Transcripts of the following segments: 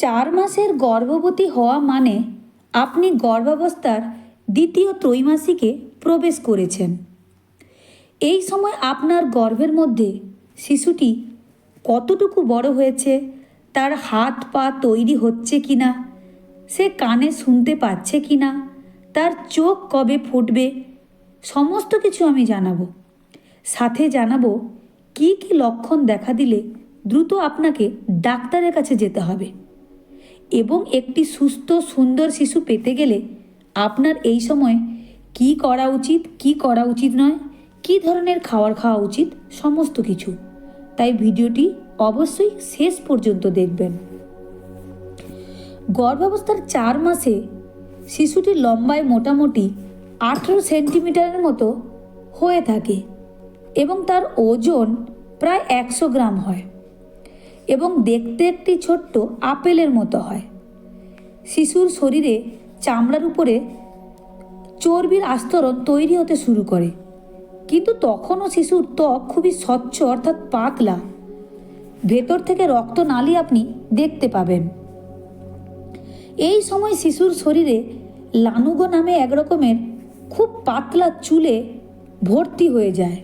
চার মাসের গর্ভবতী হওয়া মানে আপনি গর্ভাবস্থার দ্বিতীয় ত্রৈমাসিকে প্রবেশ করেছেন। এই সময় আপনার গর্ভের মধ্যে শিশুটি কতটুকু বড় হয়েছে, তার হাত পা তৈরি হচ্ছে কি না সে কানে শুনতে পাচ্ছে কি না তার চোখ কবে ফুটবে, সমস্ত কিছু আমি জানাব। সাথে জানাব কি কি লক্ষণ দেখা দিলে দ্রুত আপনাকে ডাক্তারের কাছে যেতে হবে। এবং একটি সুস্থ, সুন্দর শিশু পেতে গেলে আপনার এই সময় কি করা উচিত, কি করা উচিত নয়, কি ধরনের খাবার খাওয়া উচিত, সমস্ত কিছু। তাই ভিডিওটি অবশ্যই শেষ পর্যন্ত দেখবেন। গর্ভাবস্থার চার মাসে শিশুটির লম্বায় মোটামুটি আঠেরো সেন্টিমিটারের মতো হয়ে থাকে এবং তার ওজন প্রায় একশো গ্রাম হয়। এবং দেখতে একটি ছোট্ট আপেলের মতো হয়। শিশুর শরীরে চামড়ার উপরে চর্বির আস্তরণ তৈরি হতে শুরু করে। কিন্তু তখনও শিশুর ত্বক খুবই স্বচ্ছ অর্থাৎ পাতলা। ভেতর থেকে রক্ত নালী আপনি দেখতে পাবেন। এই সময় শিশুর শরীরে লানুগো নামে এক রকমের খুব পাতলা চুলে ভর্তি হয়ে যায়।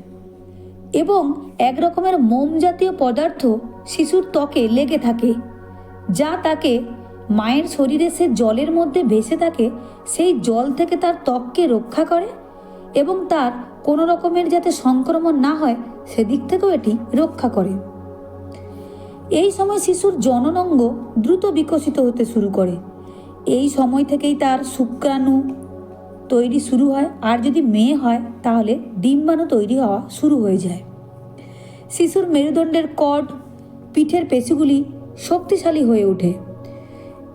এবং এক রকমের মোম জাতীয় পদার্থ শিশুর ত্বকে লেগে থাকে, যা তাকে মায়ের শরীরে সে জলের মধ্যে ভেসে থাকে, সেই জল থেকে তার ত্বককে রক্ষা করে এবং তার কোনো রকমের যাতে সংক্রমণ না হয়, সেদিক থেকেও এটি রক্ষা করে। এই সময় শিশুর জননঙ্গ দ্রুত বিকশিত হতে শুরু করে। এই সময় থেকেই তার শুক্রাণু তৈরি শুরু হয় আর যদি মেয়ে হয় তাহলে ডিম্বাণু তৈরি হওয়া শুরু হয়ে যায়। শিশুর মেরুদণ্ডের কড, পিঠের পেশিগুলি শক্তিশালী হয়ে ওঠে।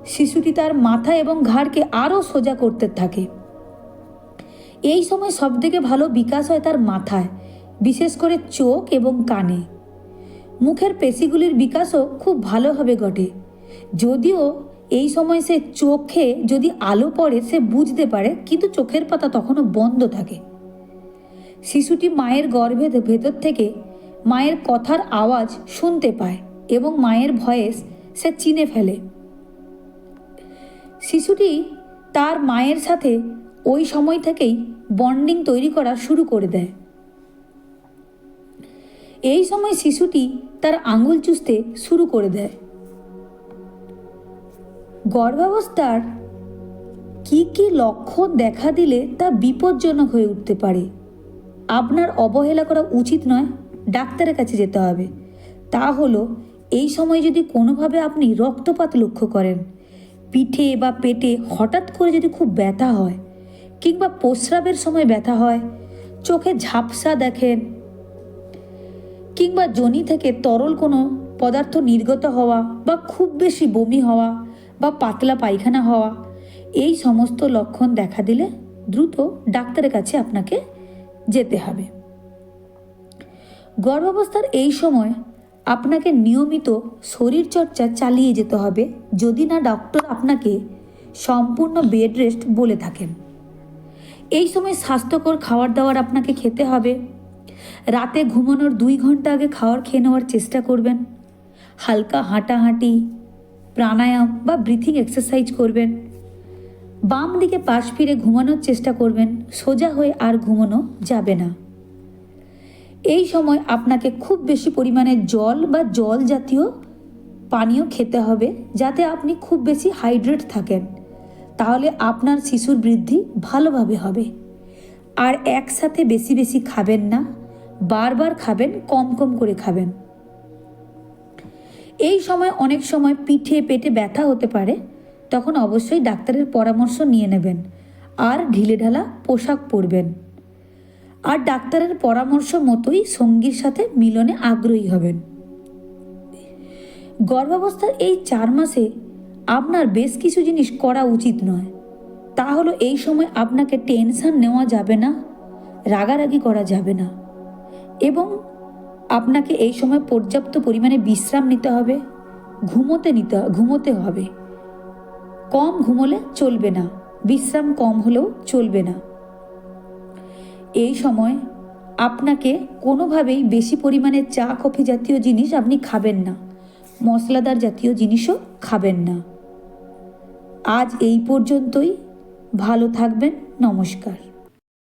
শিশুটি তার মাথা এবং ঘাড়কে আরও সোজা করতে থাকে। এই সময় সবথেকে ভালো বিকাশ হয় তার মাথায়, বিশেষ করে চোখ এবং কানে। মুখের পেশিগুলির বিকাশও খুব ভালোভাবে ঘটে। যদিও এই সময় সে চোখে যদি আলো পড়ে, সে বুঝতে পারে, কিন্তু চোখের পাতা তখনও বন্ধ থাকে। শিশুটি মায়ের গর্ভে ভেতর থেকে মায়ের কথার আওয়াজ শুনতে পায় এবং মায়ের ভয়েস সে চিনে ফেলে। শিশুটি তার মায়ের সাথে ওই সময় থেকেই বন্ডিং তৈরি করা শুরু করে দেয়। এই সময় শিশুটি তার আঙুল চুষতে শুরু করে দেয়। গর্ভাবস্থার কি কি লক্ষণ দেখা দিলে তা বিপজ্জনক হয়ে উঠতে পারে? আপনার অবহেলা করা উচিত নয়, ডাক্তারের কাছে যেতে হবে। তা হলো, এই সময় যদি কোনোভাবে আপনি রক্তপাত লক্ষ্য করেন, পিঠে বা পেটে হঠাৎ করে যদি খুব ব্যথা হয়, কিংবা প্রস্রাবের সময় ব্যথা হয়, চোখে ঝাপসা দেখেন, কিংবা জনি থেকে তরল কোনো পদার্থ নির্গত হওয়া বা খুব বেশি বমি হওয়া বা পাতলা পায়খানা হওয়া, এই সমস্ত লক্ষণ দেখা দিলে দ্রুত ডাক্তারের কাছে আপনাকে যেতে হবে। গর্ভাবস্থার এই সময় আপনাকে নিয়মিত শরীরচর্চা চালিয়ে যেতে হবে যদি না ডক্টর আপনাকে সম্পূর্ণ বেড রেস্ট বলে থাকেন। এই সময় স্বাস্থ্যকর খাবার দাবার আপনাকে খেতে হবে। রাতে ঘুমানোর দুই ঘণ্টা আগে খাওয়ার খেয়ে নেওয়ার চেষ্টা করবেন। হালকা হাঁটাহাঁটি প্রাণায়াম বা ব্রিথিং এক্সারসাইজ করবেন। বাম দিকে পাশ ফিরে ঘুমানোর চেষ্টা করবেন, সোজা হয়ে আর ঘুমানো যাবে না। এই সময় আপনাকে খুব বেশি পরিমাণে জল বা জল জাতীয় পানীয় খেতে হবে, যাতে আপনি খুব বেশি হাইড্রেট থাকেন। তাহলে আপনার শিশুর বৃদ্ধি ভালোভাবে হবে। আর একসাথে বেশি বেশি খাবেন না, বারবার খাবেন, কম কম করে খাবেন। এই সময় অনেক সময় পিঠে পেটে ব্যথা হতে পারে, তখন অবশ্যই ডাক্তারের পরামর্শ নিয়ে নেবেন। আর ঢিলেঢালা পোশাক পরবেন। আর ডাক্তারের পরামর্শ মতোই সঙ্গীর সাথে মিলনে আগ্রহী হবেন। গর্ভাবস্থার এই চার মাসে আপনার বেশ কিছু জিনিস করা উচিত নয়। তা হলো এই সময় আপনাকে টেনশন নেওয়া যাবে না, রাগারাগি করা যাবে না। এবং আপনাকে এই সময় পর্যাপ্ত পরিমাণে বিশ্রাম নিতে হবে, ঘুমোতে নিতে, ঘুমোতে হবে। কম ঘুমোলে চলবে না, বিশ্রাম কম হলেও চলবে না। এই সময় আপনাকে কোনোভাবেই বেশি পরিমাণে চা, কফি জাতীয় জিনিস আপনি খাবেন না, মশলাদার জাতীয় জিনিসও খাবেন না। আজ এই পর্যন্তই, ভালো থাকবেন, নমস্কার।